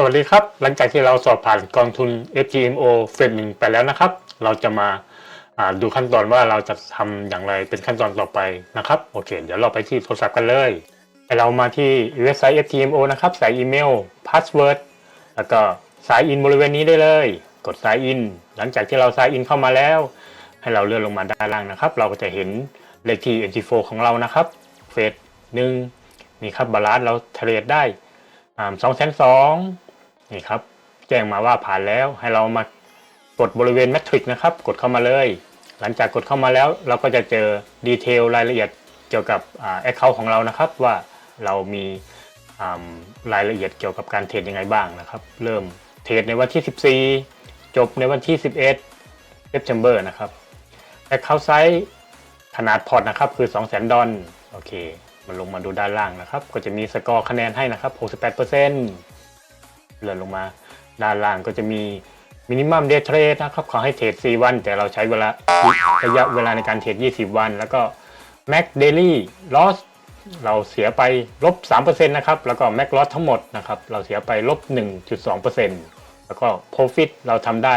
สวัสดีครับ หลังจากที่เราสอบผ่านกองทุน FGMO เฟสหนึ่งไปแล้วนะครับ เราจะมาาดูขั้นตอนว่าเราจะทำอย่างไรเป็นขั้นตอนต่อไปนะครับโอเค เดี๋ยวเราไปที่โทรศัพท์กันเลยให้เรามาที่เว็บไซต์ FGMO นะครับใส่อีเมลพาสเวิร์ดแล้วก็สายอินบริเวณนี้ได้เลย กดสายอิน หลังจากที่เราสายอินเข้ามาแล้ว ให้เราเลื่อนลงมาด้านล่างนะครับ เราก็จะเห็นเลขที่ NT4 ของเรานะครับเฟสหนึ่งนี่ครับบาลานซ์เราเทรดได้สองแสนสอง นี่ครับ แจ้งมาว่าผ่านแล้วให้เรามากดบริเวณแมทริกนะครับ กดเข้ามาเลย หลังจากกดเข้ามาแล้วเราก็จะเจอดีเทลรายละเอียดเกี่ยวกับแอคเคาท์ของเรานะครับ ว่าเรามีรายละเอียดเกี่ยวกับการเทรดยังไงบ้างนะครับ เริ่มเทรดในวันที่ 14 จบในวันที่ 11 September นะครับแอคเคาท์ไซส์ขนาดพอร์ตนะครับคือ 200,000 ดอลโอเค มันลงมาดูด้านล่างนะครับ ก็จะมีสกอร์คะแนนให้นะครับ 68% เลื่อนลงมา ด้านล่างก็จะมีมินิมัมเดย์เทรดนะครับขอให้เทรด4วัน แต่เราใช้เวลาระยะเวลาในการเทรด20 วัน แล้วก็ Mac Daily Loss เราเสียไปลบ3%นะครับ แล้วก็ Mac Loss ทั้งหมดนะครับ เราเสียไปลบ 1.2%แล้วก็ Profit เราทำได้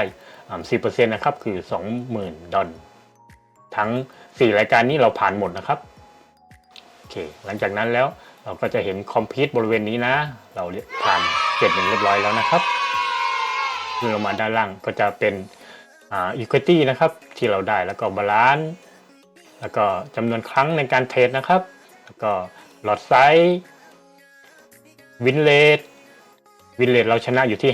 4%นะครับ คือ 20,000 ดอลทั้ง 4 รายการนี้เราผ่านหมดนะครับ โอเค หลังจากนั้นแล้ว เราก็จะเห็นคอมพิวต์บริเวณนี้นะ เราผ่านเสร็จเป็นเรียบร้อยแล้วนะครับเมื่อลงมาด้านล่างก็จะเป็นอ่า equity นะครับ ที่เราได้แล้วก็บาลานซ์แล้วก็จำนวนครั้งในการเทรดนะครับ แล้วก็หลอดไซส์วินเลทวินเลทเราชนะอยู่ที่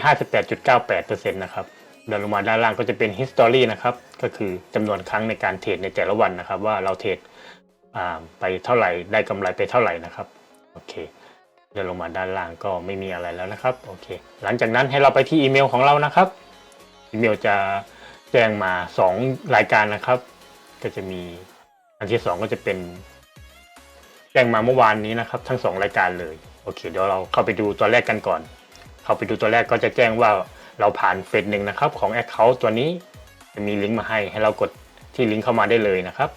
58.98%นะครับเดินลงมาด้านล่างก็จะเป็น history นะครับ ก็คือจำนวนครั้งในการเทรดในแต่ละวันนะครับ ว่าเราเทรดไปเท่าไหร่ได้กำไรไปเท่าไหร่นะครับ โอเคเดินลงมาด้านล่างก็ไม่มีอะไรแล้วนะครับโอเค หลังจากนั้นให้เราไปที่อีเมลของเรานะครับอีเมลจะแจ้งมา 2 รายการนะครับ ก็จะมีอันที่ 2 ก็จะเป็น แจ้งมาเมื่อวานนี้นะครับ ทั้ง 2 รายการเลยโอเคเดี๋ยวเราเข้าไปดูตัวแรกกันก่อน เข้าไปดูตัวแรกก็จะแจ้งว่าเราผ่านเฟสหนึ่งนะครับของ Account ตัวนี้จะมีลิงก์มาให้ให้เรากดที่ลิงก์เข้ามาได้เลยนะครับ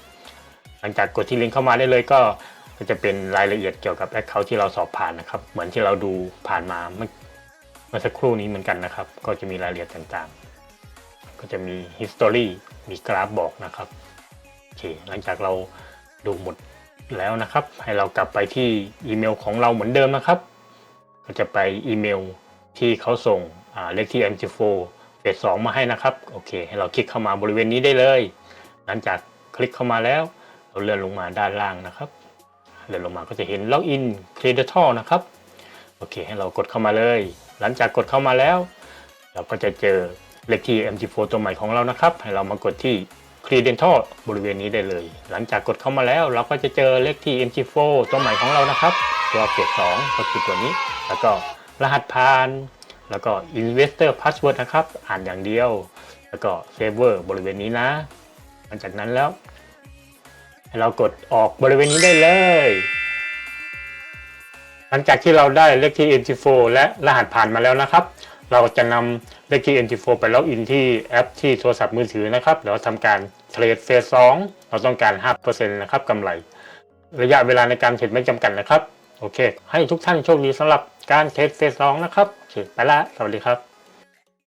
หลังจากกดที่ลิงก์เข้ามาได้เลยก็ ก็จะเป็นรายละเอียดเกี่ยวกับแอคเคาท์ที่เราสอบผ่านนะครับ เหมือนที่เราดูผ่านมาเมื่อสักครู่นี้เหมือนกันนะครับ ก็จะมีรายละเอียดต่างๆ ก็จะมี history มีกราฟบอกนะครับโอเคหลังจากเราดูหมดแล้วนะครับ ให้เรากลับไปที่อีเมลของเราเหมือนเดิมนะครับ ก็จะไปอีเมลที่เขาส่งอ่าเลขที่ MT4 เฟส2มาให้นะครับ โอเค ให้เราคลิกเข้ามาบริเวณนี้ได้เลย หลังจากคลิกเข้ามาแล้ว เราเลื่อนลงมาด้านล่างนะครับ เลื่อนลงมาก็จะเห็น Login Creditor นะครับ โอเค ให้เรากดเข้ามาเลย หลังจากกดเข้ามาแล้ว เราก็จะเจอเลขที่ MT4 ตัวใหม่ของเรานะครับ ให้เรามากดที่ Credential บริเวณนี้ได้เลย หลังจากกดเข้ามาแล้ว เราก็จะเจอเลขที่ MT4 ตัวใหม่ของเรานะครับ ตัวเฟส2ก็คือตัวนี้ แล้วก็รหัสผ่าน แล้วก็ Investor Password นะครับ อ่านอย่างเดียว แล้วก็ Saver บริเวณนี้นะ หลังจากนั้นแล้ว ให้เรากดออกบริเวณนี้ได้เลย หลังจากที่เราได้เลขที่ NT4 และรหัสผ่านมาแล้วนะครับ เราจะนำเลขที่ NT4 ไปล็อกอินที่แอปที่โทรศัพท์มือถือนะครับแล้วทำการเทรดเฟส2เราต้องการ 5%นะครับกำไร ระยะเวลาในการเทรดไม่จำกัดนะครับ โอเค ให้ทุกท่านโชคดีสำหรับการเทรดเฟส2นะครับโอเคไปละสวัสดีครับ